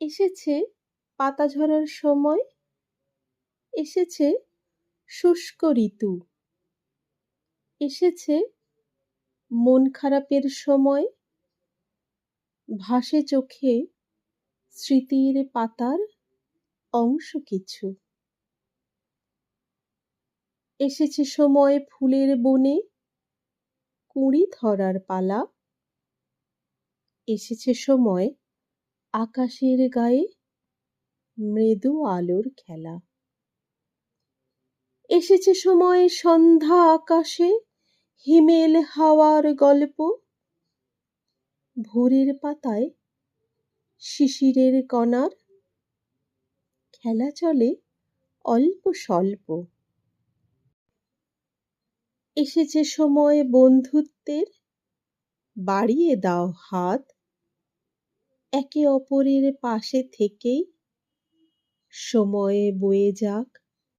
এসেছে পাতা ঝরার সময়, এসেছে শুষ্ক ঋতু, এসেছে মন খারাপের সময়, ভাসে চোখে স্মৃতির পাতার অংশ কিছু, এসেছে সময় ফুলের বনে কুঁড়ি ধরার পালা, এসেছে সময় আকাশের গায়ে মৃদু আলোর খেলা। এসেছে সময় সন্ধ্যা আকাশে, হিমেল হাওয়ার গল্প। ভোরের পাতায় শিশিরের কণার খেলা চলে অল্প স্বল্প। এসেছে সময় বন্ধুত্বের, বাড়িয়ে দাও হাত। একে অপরের পাশে থেকেই সময় বয়ে যাক।